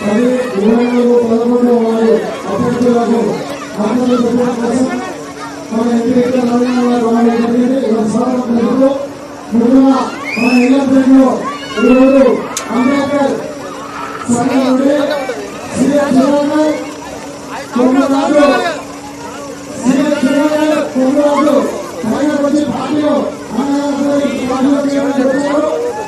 మున్సిపాలిటీలో ఇరవై నాలుగు పదకొండు వారు అభ్యర్థులకు ఆందోళన పెట్టడం కోసం మన ఎంపీ నవీన గారు రావడం జరిగింది ఇలా ముందుగా మన ఎల్లప్పుడూ ఈరోజు అంబేద్కర్ సంఘం నుండి సీఎం జగన్ సీఎం జగన్ పైన వచ్చి పార్టీలో అన్నగారు పార్టీలో చేయడం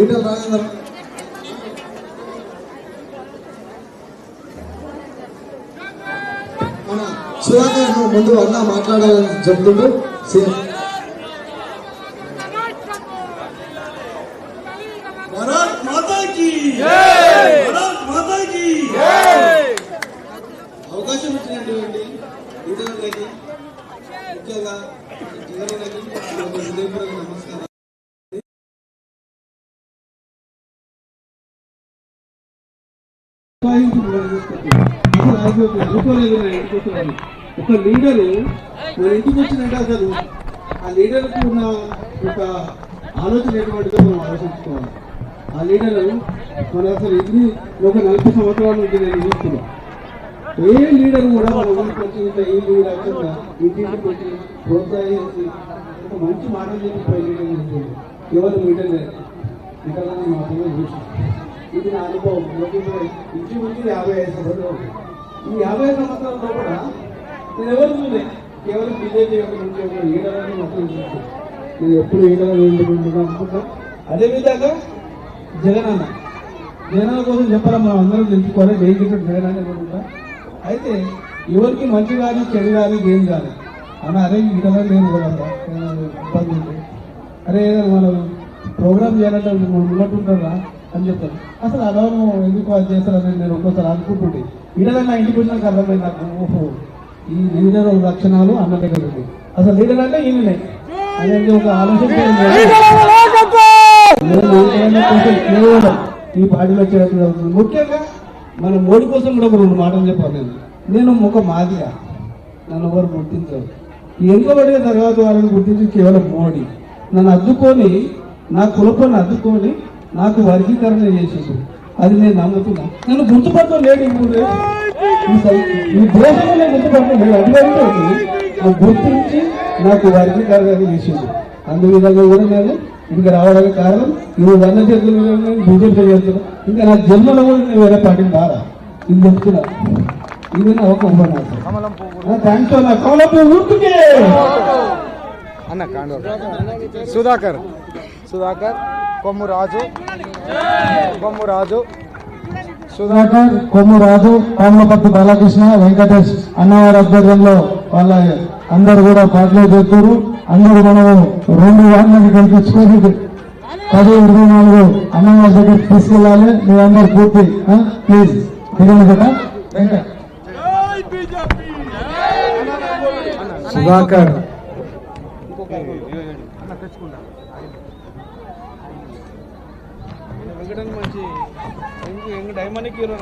ఈటల రాజేందర్ మన సుధాకర్ ముందు అన్న మాట్లాడాలని చెప్తుంటూ సీఎం. ఇచ్చినటువంటి ఇతరులకి ముఖ్యంగా జగనన్నకి హృదయపూర్వక నమస్కారం ఒక లీడరు మన ఇంటికి వచ్చినట్టు అసలు. ఆ లీడర్కు ఉన్న ఒక ఆలోచన ఎటువంటిదో మనం ఆలోచించుకోవాలి. ఆ లీడరు మన అసలు ఇది ఒక నలభై సంవత్సరాల నుంచి నేను చూస్తున్నాను ఏ లీడర్ కూడా మన ఊరికి లీడర్ అక్కడ ఇంటింటికి వచ్చి ప్రోత్సహించి ఒక మంచి మాటలు చెప్పి లీడర్ ఉంటుంది ఎవరు మీటర్ లేరు. ఇక్కడ మాత్రమే చూసి ఇది నా అనుభవం. ఇంచుమించు యాభై ఐదు సంవత్సరాలు ఈ యాభై ఐదు సంవత్సరాల్లో కూడా నేను ఎవరు చూడలే. కేవలం బీజేపీ యొక్క నుంచి ఒక లీడర్ని మాత్రం చూసాను నేను ఎప్పుడు లీడర్ ఎందుకు అనుకుంటా? అదేవిధంగా జగన్ అన్న జగన్ కోసం చెప్పాలా మనం అందరం తెలుసుకోవాలి. డేంజర్ జగన్ అన్న కూడా అయితే ఎవరికి మంచి కానీ చెడు కానీ ఏం కాదు. అన్న అరే నేను కూడా నేను ఇబ్బంది అరే మనం ప్రోగ్రామ్ చేయాలంటే ఉన్నట్టుంటారా అని చెప్తాను అసలు అలా ఎందుకు అది చేస్తారని నేను ఒక్కోసారి అనుకుంటుంటే ఈడలో నా ఇంటికి వచ్చినాక అర్థమైంది నాకు ఓహో ఈ లీడర్ లక్షణాలు అన్న దగ్గర ఉంది. అసలు లీడర్ అంటే ఈయననే. అనేది ఒక ఆలోచన ఈ పార్టీలో అవుతుంది. ముఖ్యంగా మన మోడీ కోసం కూడా ఒక రెండు మాటలు చెప్పాను నేను. నేను ఒక మాదిగా. నన్ను ఎవరు గుర్తించారు. ఈ పడిన తర్వాత వాళ్ళని గుర్తించి కేవలం మోడీ. నన్ను అద్దుకొని నా కులపాన్ని అద్దుకొని నాకు వర్గీకరణ చేసేసి. అది నేను నమ్ముతున్నా. నన్ను గుర్తుపట్టడం లేడు ఇప్పుడు. ఈ దేశంలో నేను గుర్తుపట్టడం లేదు. అటువంటి గుర్తించి నాకు వర్గీకరణ చేసేసి. అందు విధంగా కూడా నేను ఇక్కడికి రావడానికి కారణం ఈ వంద చేతులు బీజేపీ చేస్తున్నా ఇంకా నా జన్మలో కూడా నేను వేరే పార్టీని రారా ఇది చెప్తున్నా. ఇది నా ఒక ఉపన్యాసం. థ్యాంక్స్ అన్న కమలపు ఊర్తుకే అన్న కాండో సుధాకర్. సుధాకర్ కొమ్ము రాజు. కొమ్ము రాజు. సుధాకర్ కొమ్ము రాజు పాములపట్టు బాలకృష్ణ వెంకటేష్ అన్నవారి ఆధ్వర్యంలో వాళ్ళ అందరు కూడా పాటలు చేస్తారు అందరూ మనం రెండు వారాలకి కల్పించుకొని పది ఇరవై నాలుగు అన్నవారి దగ్గర తీసుకెళ్ళాలి. మీరందరూ పూర్తి ప్లీజ్. దిగండి కదా. సుధాకర్. మంచి డైమండ్ హీరో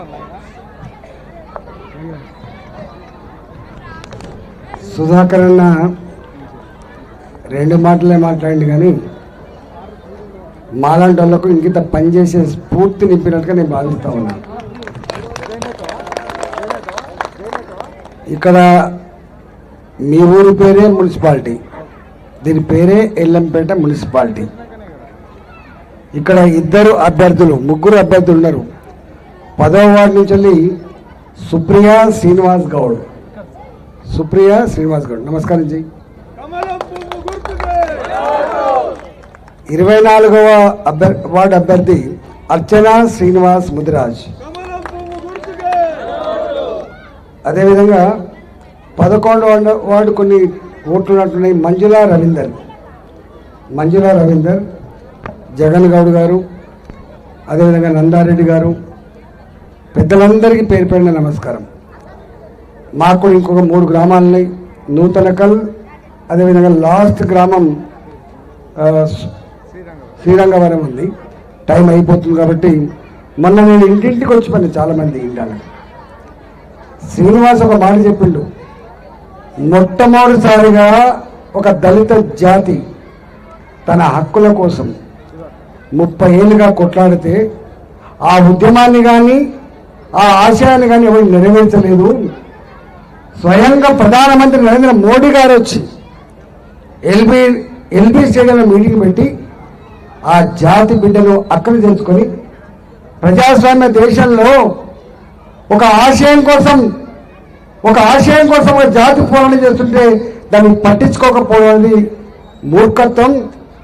సుధాకర్ అన్న రెండు మాటలే మాట్లాడండి కానీ మాలాంటి వాళ్ళకు ఇంకిత పనిచేసే స్ఫూర్తి నింపినట్టుగా నేను భావిస్తూ ఉన్నాను ఇక్కడ మీ ఊరి పేరే మున్సిపాలిటీ. దీని పేరే ఎల్లంపేట మున్సిపాలిటీ. ఇక్కడ ఇద్దరు అభ్యర్థులు ముగ్గురు అభ్యర్థులు ఉన్నారు. పదవ వార్డు నుంచి వెళ్ళి సుప్రియ శ్రీనివాస్ గౌడ్. సుప్రియ శ్రీనివాస్ గౌడ్ నమస్కారం జీ. ఇరవై నాలుగవ వార్డు అభ్యర్థి అర్చన శ్రీనివాస్ ముదిరాజ్. అదేవిధంగా పదకొండు వార్డు కొన్ని ఓట్లు ఉన్నట్టున్నాయి మంజులా రవీందర్. మంజులా రవీందర్ జగన్ గౌడ్ గారు అదేవిధంగా నందారెడ్డి గారు పెద్దలందరికీ పేరు పేరిన నమస్కారం. మాకు ఇంకొక మూడు గ్రామాలు ఉన్నాయి. నూతనకల్ అదేవిధంగా లాస్ట్ గ్రామం శ్రీరంగవరం ఉంది. టైం అయిపోతుంది కాబట్టి మొన్న నేను ఇంటింటికి వచ్చి పని చాలామంది ఇంటాను శ్రీనివాస్ ఒక మాట చెప్పిండు. మొట్టమొదటిసారిగా ఒక దళిత జాతి తన హక్కుల కోసం ముప్పై ఏళ్ళుగా కొట్లాడితే ఆ ఉద్యమాన్ని కానీ ఆ ఆశయాన్ని కానీ ఎవరు నెరవేర్చలేదు. స్వయంగా ప్రధానమంత్రి నరేంద్ర మోడీ గారు వచ్చి ఎల్బీ ఎల్బీ స్టేడియంలో మీటింగ్ పెట్టి ఆ జాతి బిడ్డలు అక్కడ తెలుసుకొని ప్రజాస్వామ్య దేశంలో ఒక ఆశయం కోసం ఒక ఆశయం కోసం ఒక జాతి పోరాటం చేస్తుంటే దాన్ని పట్టించుకోకపోవడం మూర్ఖత్వం.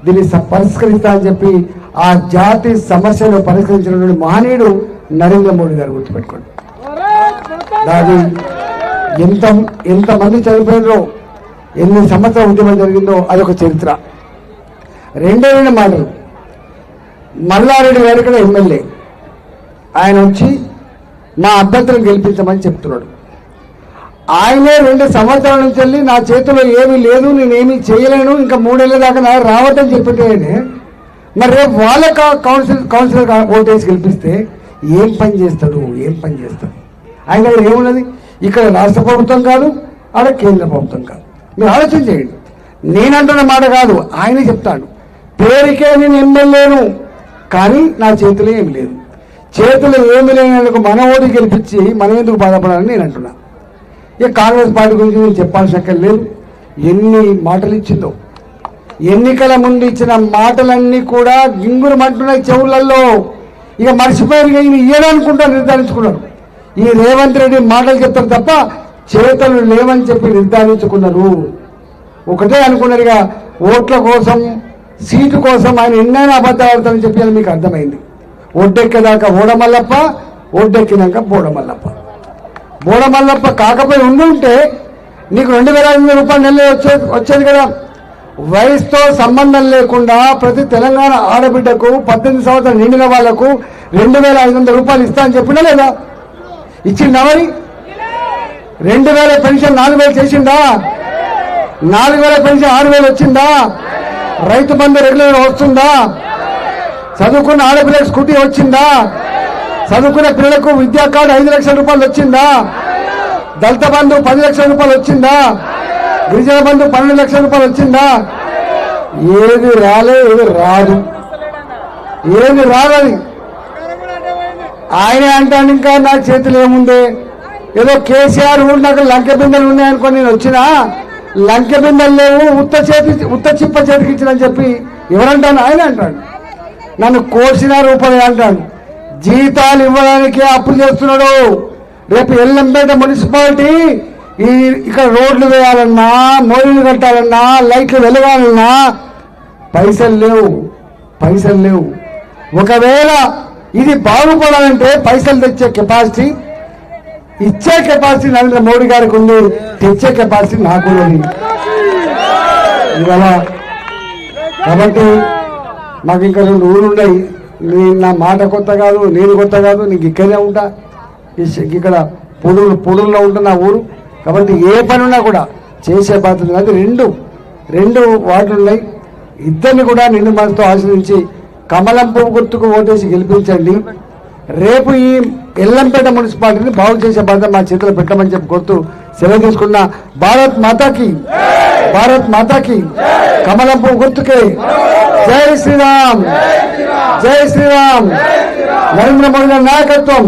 దీన్ని పరిష్కరిస్తా అని చెప్పి ఆ జాతి సమస్యను పరిష్కరించినటువంటి మహనీయుడు నరేంద్ర మోడీ గారు గుర్తుపెట్టుకోండి. దాని ఎంత ఎంతమంది చనిపోయినో ఎన్ని సంవత్సరాల ఉద్యమం జరిగిందో అదొక చరిత్ర. రెండో రెండు మాటలు. మల్లారెడ్డి గారు ఇక్కడ ఎమ్మెల్యే. ఆయన వచ్చి మా అభ్యర్థులను గెలిపించమని చెప్తున్నాడు. ఆయనే రెండు సంవత్సరాల నుంచి వెళ్ళి నా చేతిలో ఏమీ లేదు నేనేమీ చేయలేను ఇంకా మూడేళ్ళ దాకా నా రావద్దని చెప్పితేనే మరి రేపు వాళ్ళ కా- కౌన్సిల్ కౌన్సిలర్ ఓటేసి గెలిపిస్తే ఏం పని చేస్తాడు ఏం పని చేస్తాడు? ఆయన దగ్గర ఏమున్నది? ఇక్కడ రాష్ట్ర ప్రభుత్వం కాదు ఆడ కేంద్ర ప్రభుత్వం కాదు. మీరు ఆలోచన చేయండి. నేనంటున్న మాట కాదు ఆయనే చెప్తాడు. పేరుకే నేను ఎమ్మెల్యేను. కానీ నా చేతిలో ఏమి లేదు. చేతిలో ఏమి లేనందుకు మన ఓటు గెలిపించి మనం ఎందుకు బాధపడాలని నేను అంటున్నా. ఇక కాంగ్రెస్ పార్టీ గురించి నేను చెప్పాల్సిన అక్కర్ లేదు ఎన్ని మాటలు ఇచ్చిందో ఎన్నికల ముందు ఇచ్చిన మాటలన్నీ కూడా గింగురమంటున్నాయి చెవులలో ఇక మర్చిపోయారు ఇక ఈయన నిర్ధారించుకున్నారు. ఈ రేవంత్ రెడ్డి మాటలు చెప్తారు తప్ప చేతలు లేవని చెప్పి నిర్ధారించుకున్నారు. ఒకటే అనుకున్నారు ఇక ఓట్ల కోసం సీటు కోసం ఆయన ఎన్నైనా అబద్ధాలు ఆడతారని చెప్పి మీకు అర్థమైంది. ఒడ్డెక్కేదాకా ఓడమల్లప్ప ఒడ్డెక్కినాక బోడమల్లప్ప. బోడమల్లప్ప కాకపోయి ఉండి ఉంటే నీకు రెండు వేల ఐదు వందల రూపాయలు నెల వచ్చేది వచ్చేది కదా. వయసుతో సంబంధం లేకుండా ప్రతి తెలంగాణ ఆడబిడ్డకు పద్దెనిమిది సంవత్సరాలు నిండిన వాళ్ళకు రెండు వేల ఐదు వందల రూపాయలు ఇస్తా అని చెప్పినా లేదా? ఇచ్చిందా మరి? రెండు వేల పెన్షన్ నాలుగు వేలు చేసిందా నాలుగు వేల పెన్షన్ ఆరు వేలు వచ్చిందా? రైతు బంధు రెగ్యులర్ వస్తుందా? చదువుకున్న ఆడపిల్లకి స్కూటీ వచ్చిందా? చదువుకున్న పిల్లలకు విద్యా కార్డు ఐదు లక్షల రూపాయలు వచ్చిందా? దళిత బంధు పది లక్షల రూపాయలు వచ్చిందా? గిరిజన బంధు పన్నెండు లక్షల రూపాయలు వచ్చిందా? ఏది రాలే ఏది రాదు. ఏది రాదని. ఆయనే అంటాను ఇంకా నా చేతిలో ఏముంది? ఏదో కేసీఆర్ కూడా నాకు లంక బిందెలు ఉన్నాయనుకో నేను వచ్చినా? లంకె లేవు ఉత్త చేతి ఉత్త చిప్ప చేతికి చెప్పి ఎవరంటాను? ఆయన అంటాడు. నన్ను కోసిన రూపాయలు అంటాడు. జీతాలు ఇవ్వడానికి అప్పు చేస్తున్నాడు. రేపు ఎల్లంపేట మున్సిపాలిటీ ఈ ఇక్కడ రోడ్లు వేయాలన్నా మోరీలు కట్టాలన్నా లైట్లు వెలగాలన్నా పైసలు లేవు. పైసలు లేవు. ఒకవేళ ఇది బాగుపడాలంటే పైసలు తెచ్చే కెపాసిటీ ఇచ్చే కెపాసిటీ నరేంద్ర మోడీ గారికి ఉంది. తెచ్చే కెపాసిటీ నాకు ఉంది. ఇవాళ కాబట్టి మాకు ఇంకా రెండు ఊరున్నాయి నీ నా మాట కొత్త కాదు నేను కొత్త కాదు నీకు ఇక్కడనే ఉంటా. ఇక్కడ పొడులు పొడుల్లో ఉంటా నా ఊరు. కాబట్టి ఏ పని ఉన్నా కూడా చేసే బాధ్యత కాదు రెండు రెండు వార్డులు ఉన్నాయి. ఇద్దరిని కూడా నిండు మనసుతో ఆశ్రయించి కమలం పువ్వు గుర్తుకు ఓటేసి గెలిపించండి. రేపు ఈ ఎల్లంపేట మున్సిపాలిటీని బాగు చేసే బాధ్యత మా చేతిలో పెట్టమని చెప్పి కోరుతూ సెలవు తీసుకున్న భారత్ మాతాకి భారత్ మాతాకి కమలం పువ్వు గుర్తుకే. జై శ్రీరామ్ జై శ్రీరామ్. నరేంద్ర మోడీ నాయకత్వం.